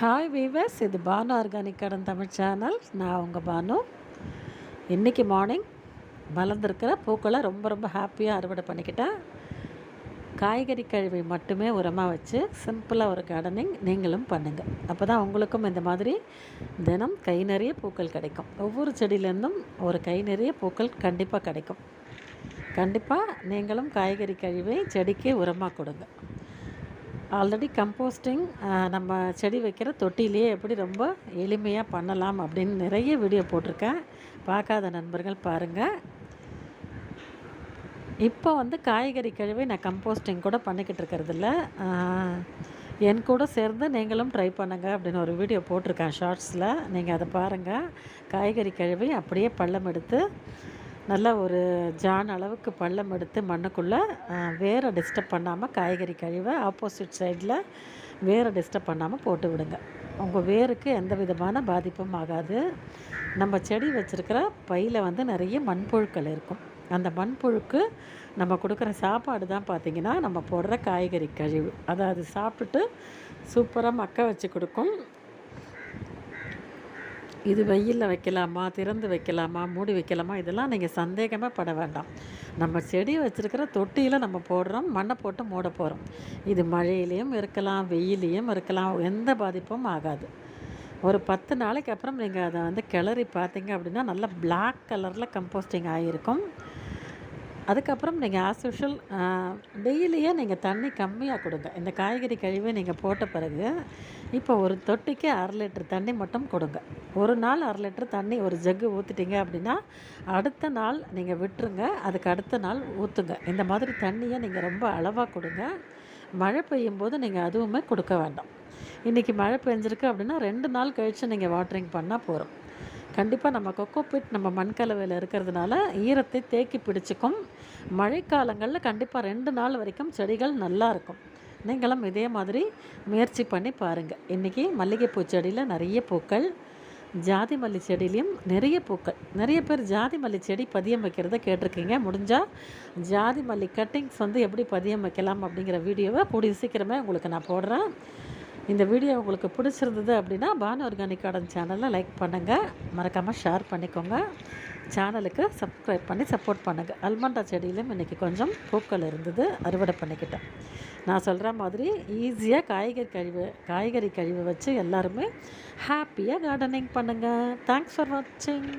Hi viewers இது Banu organic கடன் Tamil channel நான் உங்கள் பானு. இன்றைக்கி மார்னிங் வளர்ந்துருக்கிற பூக்களை ரொம்ப ரொம்ப ஹாப்பியாக அறுவடை பண்ணிக்கிட்டேன் காய்கறி கழிவை மட்டுமே உரமாக வச்சு சிம்பிளாக ஒரு கார்டனிங் நீங்களும் பண்ணுங்கள் அப்போ தான் உங்களுக்கும் இந்த மாதிரி தினம் கை நிறைய பூக்கள் கிடைக்கும். ஒவ்வொரு செடியிலேருந்தும் ஒரு கை நிறைய பூக்கள் கண்டிப்பாக கிடைக்கும். கண்டிப்பாக நீங்களும் காய்கறி கழிவை செடிக்கு உரமாக கொடுங்க. ஆல்ரெடி கம்போஸ்டிங் நம்ம செடி வைக்கிற தொட்டிலேயே எப்படி ரொம்ப எளிமையாக பண்ணலாம் அப்படின்னு நிறைய வீடியோ போட்டிருக்கேன். பார்க்காத நண்பர்கள் பாருங்கள் இப்போ வந்து காய்கறி கழுவி நான் கம்போஸ்டிங் கூட பண்ணிக்கிட்டு இருக்கிறதில்ல என் கூட சேர்ந்து நீங்களும் ட்ரை பண்ணுங்கள் அப்படின்னு ஒரு வீடியோ போட்டிருக்கேன் ஷார்ட்ஸில் நீங்கள் அதை பாருங்கள் காய்கறி கழிவை அப்படியே பள்ளம் எடுத்து நல்லா ஒரு ஜான் அளவுக்கு பள்ளம் எடுத்து மண்ணுக்குள்ளே வேரை டிஸ்டர்ப் பண்ணாமல் காய்கறி கழிவை ஆப்போசிட் சைடில் வேரை டிஸ்டர்ப் பண்ணாமல் போட்டு விடுங்க. உங்கள் வேருக்கு எந்த விதமான பாதிப்பும் ஆகாது. நம்ம செடி வச்சுருக்கிற பையில் வந்து நிறைய மண்புழுக்கள் இருக்கும். அந்த மண்புழுக்கு நம்ம கொடுக்குற சாப்பாடு தான் பார்த்திங்கன்னா நம்ம போடுற காய்கறி கழிவு. அதை அது சாப்பிட்டுட்டு சூப்பராக மக்க வச்சு கொடுக்கும். இது வெயிலில் வைக்கலாமா திறந்து வைக்கலாமா மூடி வைக்கலாமா இதெல்லாம் நீங்கள் சந்தேகமே பட வேண்டாம். நம்ம செடி வச்சுருக்கிற தொட்டியில் நம்ம போடுறோம் மண்ணை போட்டு மூட போகிறோம் இது மழையிலையும் இருக்கலாம் வெயிலையும் இருக்கலாம் எந்த பாதிப்பும் ஆகாது. ஒரு பத்து நாளைக்கு அப்புறம் நீங்கள் அதை வந்து கிளறி பார்த்தீங்க அப்படின்னா நல்லா பிளாக் கலரில் கம்போஸ்டிங் ஆகிருக்கும் அதுக்கப்புறம் நீங்கள் ஆஸ் யூஷுவல் டெய்லியே நீங்கள் தண்ணி கம்மியாக கொடுங்க. இந்த காய்கறி கழிவை நீங்கள் போட்ட பிறகு இப்போ ஒரு தொட்டிக்கு அரை லிட்டர் தண்ணி மட்டும் கொடுங்க. ஒரு நாள் அரை லிட்டர் தண்ணி ஒரு ஜக்கு ஊற்றிட்டீங்க அப்படின்னா அடுத்த நாள் நீங்கள் விட்டுருங்க. அதுக்கு அடுத்த நாள் ஊற்றுங்க இந்த மாதிரி தண்ணியை நீங்கள் ரொம்ப அளவாக கொடுங்க. மழை பெய்யும் போது நீங்கள் அதுவுமே கொடுக்க வேண்டாம். இன்றைக்கி மழை பெஞ்சிருக்கு அப்படின்னா ரெண்டு நாள் கழித்து நீங்கள் வாட்டரிங் பண்ணால் போகிறோம் கண்டிப்பாக நம்ம கொக்கோபிட் நம்ம மண்கலவையில் இருக்கிறதுனால ஈரத்தை தேக்கி பிடிச்சிக்கும். மழைக்காலங்களில் கண்டிப்பாக ரெண்டு நாள் வரைக்கும் செடிகள் நல்லா இருக்கும். நீங்களும் இதே மாதிரி முயற்சி பண்ணி பாருங்கள் இன்றைக்கி மல்லிகைப்பூ செடியில் நிறைய பூக்கள் ஜாதி மல்லி செடியிலையும் நிறைய பூக்கள். நிறைய பேர் ஜாதி மல்லி செடி பதியம் வைக்கிறத கேட்டிருக்கீங்க. முடிஞ்சால் ஜாதி மல்லி கட்டிங்ஸ் வந்து எப்படி பதியம் வைக்கலாம் அப்படிங்கிற வீடியோவை கூடிய சீக்கிரமே உங்களுக்கு நான் போடுறேன். இந்த வீடியோ உங்களுக்கு பிடிச்சிருந்தது அப்படின்னா பானு ஆர்கானிக் கார்டன் சேனலில் லைக் பண்ணுங்கள் மறக்காமல் ஷேர் பண்ணிக்கோங்க. சேனலுக்கு சப்ஸ்கிரைப் பண்ணி சப்போர்ட் பண்ணுங்கள் அல்மண்டா செடியிலும் இன்றைக்கி கொஞ்சம் பூக்கள் இருந்தது. அறுவடை பண்ணிக்கிட்டேன் நான் சொல்கிற மாதிரி ஈஸியாக காய்கறி கழிவு காய்கறி கழிவு வச்சு எல்லாருமே ஹாப்பியாக கார்டனிங் பண்ணுங்கள் தேங்க்ஸ் ஃபார் வாட்சிங்